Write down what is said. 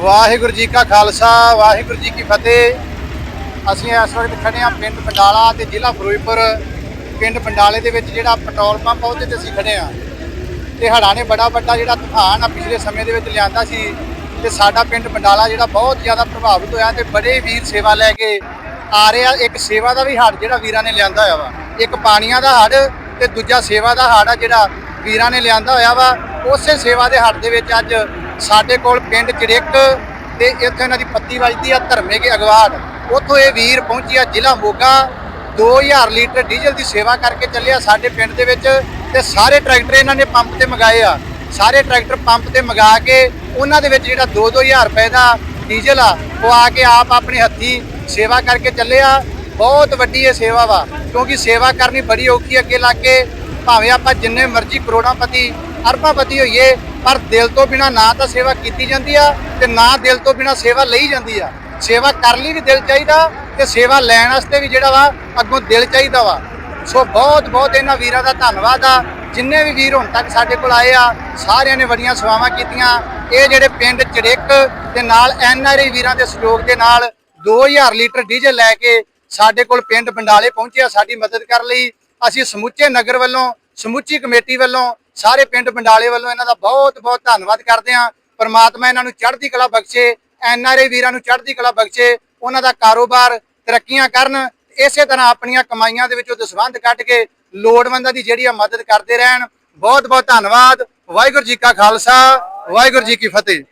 ਵਾਹਿਗੁਰੂ ਜੀ ਕਾ ਖਾਲਸਾ, ਵਾਹਿਗੁਰੂ ਜੀ ਕੀ ਫਤਿਹ। ਅਸੀਂ ਇਸ ਵਕਤ ਖੜੇ ਹਾਂ ਪਿੰਡ ਪੰਡਾਲਾ ਤੇ ਜ਼ਿਲ੍ਹਾ ਫਿਰੋਜ਼ਪੁਰ। ਪਿੰਡ ਪੰਡਾਲੇ ਦੇ ਵਿੱਚ ਜਿਹੜਾ ਪੈਟਰੋਲ ਪੰਪ ਆ, ਉਹਦੇ ਤੇ ਅਸੀਂ ਖੜੇ ਹਾਂ। ਤੇ ਹੜ੍ਹਾਂ ਨੇ ਬੜਾ ਵੱਡਾ ਜਿਹੜਾ ਤੂਫਾਨ ਆ, ਪਿਛਲੇ ਸਮੇਂ ਦੇ ਵਿੱਚ ਲਿਆਂਦਾ ਸੀ। ਤੇ ਸਾਡਾ ਪਿੰਡ ਪੰਡਾਲਾ ਜਿਹੜਾ ਬਹੁਤ ਜ਼ਿਆਦਾ ਪ੍ਰਭਾਵਿਤ ਹੋਇਆ ਤੇ ਬੜੇ ਵੀਰ ਸੇਵਾ ਲੈ ਕੇ ਆ ਰਹੇ ਆ। ਇੱਕ ਸੇਵਾ ਦਾ ਵੀ ਹੜ ਜਿਹੜਾ ਵੀਰਾਂ ਨੇ ਲਿਆਂਦਾ ਹੋਇਆ ਵਾ। ਇੱਕ ਪਾਣੀਆਂ ਦਾ ਹੜ ਤੇ ਦੂਜਾ ਸੇਵਾ ਦਾ ਹੜ ਆ ਜਿਹੜਾ ਵੀਰਾਂ ਨੇ ਲਿਆਂਦਾ ਹੋਇਆ ਵਾ। ਉਸੇ ਸੇਵਾ ਦੇ ਹੜ ਦੇ ਵਿੱਚ ਅੱਜ ਸਾਡੇ ਕੋਲ ਪਿੰਡ ਚੜਿੱਕ ਤੇ ਇੱਥੇ ਇਹਨਾਂ ਦੀ ਪੱਤੀ ਵੱਜਦੀ ਆ ਧਰਮੇ ਕੇ ਅਗਵਾੜ ਉੱਥੋਂ ਇਹ ਵੀਰ ਪਹੁੰਚਿਆ ਜ਼ਿਲ੍ਹਾ ਮੋਗਾ। 2000 ਲੀਟਰ ਡੀਜ਼ਲ ਦੀ ਸੇਵਾ ਕਰਕੇ ਚੱਲਿਆ ਸਾਡੇ ਪਿੰਡ ਦੇ ਵਿੱਚ ਤੇ ਸਾਰੇ ਟਰੈਕਟਰ ਇਹਨਾਂ ਨੇ ਪੰਪ ਤੇ ਮੰਗਾਏ ਆ। ਸਾਰੇ ਟਰੈਕਟਰ ਪੰਪ ਤੇ ਮੰਗਾ ਕੇ ਉਹਨਾਂ ਦੇ ਵਿੱਚ ਜਿਹੜਾ 2-2000 ਰੁਪਏ ਦਾ ਡੀਜ਼ਲ ਆ, ਉਹ ਆ ਕੇ ਆਪ ਆਪਣੇ ਹੱਥੀ ਸੇਵਾ ਕਰਕੇ ਚੱਲੇ ਆ। ਬਹੁਤ ਵੱਡੀ ਇਹ ਸੇਵਾ ਵਾ, ਕਿਉਂਕਿ ਸੇਵਾ ਕਰਨੀ ਬੜੀ ਔਖੀ ਅੱਗੇ ਲੱਗ ਕੇ ਭਾਵੇਂ ਆਪਾਂ ਜਿੰਨੇ ਮਰਜ਼ੀ ਕਰੋੜਾਪਤੀ ਅਰਬਾਪਤੀ ਹੋਈਏ, ਪਰ ਦਿਲ ਤੋਂ ਬਿਨਾ ਨਾ ਤਾਂ ਸੇਵਾ ਕੀਤੀ ਜਾਂਦੀ ਆ ਤੇ ਨਾ ਦਿਲ ਤੋਂ ਬਿਨਾ ਸੇਵਾ ਲਈ ਜਾਂਦੀ ਆ। ਸੇਵਾ ਕਰਨ ਲਈ ਵੀ ਦਿਲ ਚਾਹੀਦਾ ਤੇ ਸੇਵਾ ਲੈਣ ਵਾਸਤੇ ਵੀ ਜਿਹੜਾ ਵਾ, ਅੱਗੋਂ ਦਿਲ ਚਾਹੀਦਾ ਵਾ। ਸੋ ਬਹੁਤ ਬਹੁਤ ਇਹਨਾਂ ਵੀਰਾਂ ਦਾ ਧੰਨਵਾਦ ਆ। ਜਿੰਨੇ ਵੀ ਵੀਰ ਹੁਣ ਤੱਕ ਸਾਡੇ ਕੋਲ ਆਏ ਆ, ਸਾਰਿਆਂ ਨੇ ਬੜੀਆਂ ਸੇਵਾਵਾਂ ਕੀਤੀਆਂ। ਇਹ ਜਿਹੜੇ ਪਿੰਡ ਚੜਿੱਕ ਤੇ ਨਾਲ ਐਨਆਰਆਈ ਵੀਰਾਂ ਦੇ ਸਹਿਯੋਗ ਦੇ ਨਾਲ 2000 ਲੀਟਰ ਡੀਜ਼ਲ ਲੈ ਕੇ ਸਾਡੇ ਕੋਲ ਪਿੰਡ ਬੰਡਾਲੇ ਪਹੁੰਚਿਆ ਸਾਡੀ ਮਦਦ ਕਰਨ ਲਈ। ਅਸੀਂ ਸਮੁੱਚੇ ਨਗਰ ਵੱਲੋਂ, ਸਮੁੱਚੀ ਕਮੇਟੀ ਵੱਲੋਂ ਸਾਰੇ ਪਿੰਡ ਬੰਡਾਲੇ ਵੱਲੋਂ ਇਹਨਾਂ ਦਾ ਬਹੁਤ ਬਹੁਤ ਧੰਨਵਾਦ ਕਰਦੇ ਹਾਂ। ਪਰਮਾਤਮਾ ਇਹਨਾਂ ਨੂੰ ਚੜ੍ਹਦੀ ਕਲਾ ਬਖਸ਼ੇ ਐਨਆਰਆਈ ਵੀਰਾਂ ਨੂੰ ਚੜ੍ਹਦੀ ਕਲਾ ਬਖਸ਼ੇ, ਉਹਨਾਂ ਦਾ ਕਾਰੋਬਾਰ ਤਰੱਕੀਆਂ ਕਰਨ, ਇਸੇ ਤਰ੍ਹਾਂ ਆਪਣੀਆਂ ਕਮਾਈਆਂ ਦੇ ਵਿੱਚੋਂ ਦਸਵੰਧ ਕੱਢ ਕੇ ਲੋੜਵੰਦਾਂ ਦੀ ਜਿਹੜੀ ਆ ਮਦਦ ਕਰਦੇ ਰਹਿਣ। ਬਹੁਤ ਬਹੁਤ ਧੰਨਵਾਦ। ਵਾਹਿਗੁਰੂ ਜੀ ਕਾ ਖਾਲਸਾ, ਵਾਹਿਗੁਰੂ ਜੀ ਕੀ ਫਤਿਹ।